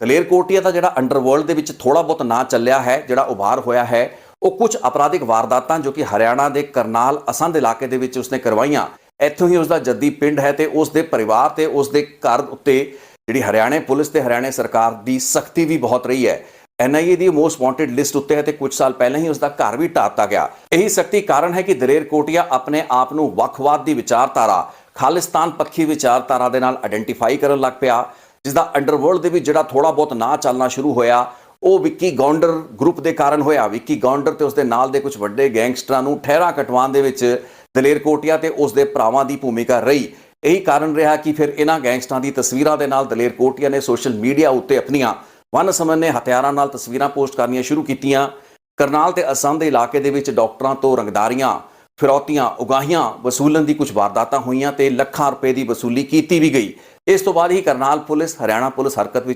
ਦਲੇਰ ਕੋਟੀਆ ਦਾ ਜਿਹੜਾ ਅੰਡਰਵਰਲਡ ਦੇ ਵਿੱਚ ਥੋੜਾ ਬਹੁਤ ਨਾਂ ਚੱਲਿਆ ਹੈ, ਜਿਹੜਾ ਉਭਾਰ ਹੋਇਆ ਹੈ, ਉਹ ਕੁਝ ਅਪਰਾਧਿਕ ਵਾਰਦਾਤਾਂ ਜੋ ਕਿ ਹਰਿਆਣਾ ਦੇ ਕਰਨਾਲ ਅਸੰਧ ਇਲਾਕੇ ਦੇ ਵਿੱਚ ਉਸਨੇ ਕਰਵਾਈਆਂ। ਇੱਥੋਂ ਹੀ ਉਸਦਾ ਜੱਦੀ ਪਿੰਡ ਹੈ ਤੇ ਉਸ ਦੇ ਪਰਿਵਾਰ ਤੇ ਉਸ ਦੇ ਘਰ ਉੱਤੇ ਜਿਹੜੀ ਹਰਿਆਣੇ ਪੁਲਿਸ ਤੇ ਹਰਿਆਣੇ ਸਰਕਾਰ ਦੀ ਸਖਤੀ ਵੀ ਬਹੁਤ ਰਹੀ ਹੈ। ਐਨਆਈਏ ਦੀ ਮੋਸਟ ਵਾਂਟਡ ਲਿਸਟ ਉੱਤੇ ਹੈ ਤੇ ਕੁਝ ਸਾਲ ਪਹਿਲਾਂ ਹੀ ਉਸ ਦਾ ਘਰ ਵੀ ਢਾਤਾ ਗਿਆ। ਇਹੀ ਸਖਤੀ ਕਾਰਨ ਹੈ ਕਿ ਦਲੇਰ ਕੋਟੀਆ ਆਪਣੇ ਆਪ ਨੂੰ ਵੱਖਵਾਦ ਦੀ ਵਿਚਾਰਧਾਰਾ, ਖਾਲਿਸਤਾਨ ਪੱਖੀ ਵਿਚਾਰਧਾਰਾ ਦੇ ਨਾਲ ਆਇਡੈਂਟੀਫਾਈ ਕਰਨ ਲੱਗ ਪਿਆ। ਜਿਸ ਦਾ ਅੰਡਰਵਰਲਡ ਦੇ ਵਿੱਚ ਜਿਹੜਾ ਥੋੜਾ ਬਹੁਤ ਨਾਂ ਚੱਲਣਾ ਸ਼ੁਰੂ ਹੋਇਆ, ਉਹ ਵਿੱਕੀ ਗੌਂਡਰ ਗਰੁੱਪ ਦੇ ਕਾਰਨ ਹੋਇਆ। ਵਿੱਕੀ ਗੌਂਡਰ ਤੇ ਉਸਦੇ ਨਾਲ ਦੇ ਕੁਝ ਵੱਡੇ ਗੈਂਗਸਟਰਾਂ ਨੂੰ ਠਹਿਰਾ ਕਟਵਾਉਣ ਦੇ ਵਿੱਚ ਦਲੇਰ ਕੋਟੀਆ ਤੇ ਉਸਦੇ ਭਰਾਵਾਂ ਦੀ ਭੂਮਿਕਾ ਰਹੀ। ਇਹੀ ਕਾਰਨ ਰਿਹਾ ਕਿ ਫਿਰ ਇਹਨਾਂ ਗੈਂਗਸਟਰਾਂ ਦੀ ਤਸਵੀਰਾਂ ਦੇ ਨਾਲ ਦਲੇਰ ਕੋਟੀਆ ਨੇ ਸੋਸ਼ਲ ਮੀਡੀਆ ਉੱਤੇ ਆਪਣੀਆਂ ਵਨ ਸਮੰਨੇ ਹਥਿਆਰਾਂ ਨਾਲ ਤਸਵੀਰਾਂ ਪੋਸਟ ਕਰਨੀਆਂ ਸ਼ੁਰੂ ਕੀਤੀਆਂ। ਕਰਨਾਲ ਤੇ ਅਸਾਮ ਦੇ ਇਲਾਕੇ ਦੇ ਵਿੱਚ ਡਾਕਟਰਾਂ ਤੋਂ ਰੰਗਦਾਰੀਆਂ ਫਿਰੌਤੀਆਂ, ਉਗਾਹੀਆਂ, ਵਸੂਲਣ ਦੀ ਕੁਝ ਵਾਰਦਾਤਾਂ ਹੋਈਆਂ ਤੇ ਲੱਖਾਂ ਰੁਪਏ ਦੀ ਵਸੂਲੀ ਕੀਤੀ ਵੀ ਗਈ। ਇਸ ਤੋਂ ਬਾਅਦ ਹੀ ਕਰਨਾਲ ਪੁਲਿਸ, ਹਰਿਆਣਾ ਪੁਲਿਸ ਹਰਕਤ ਵਿੱਚ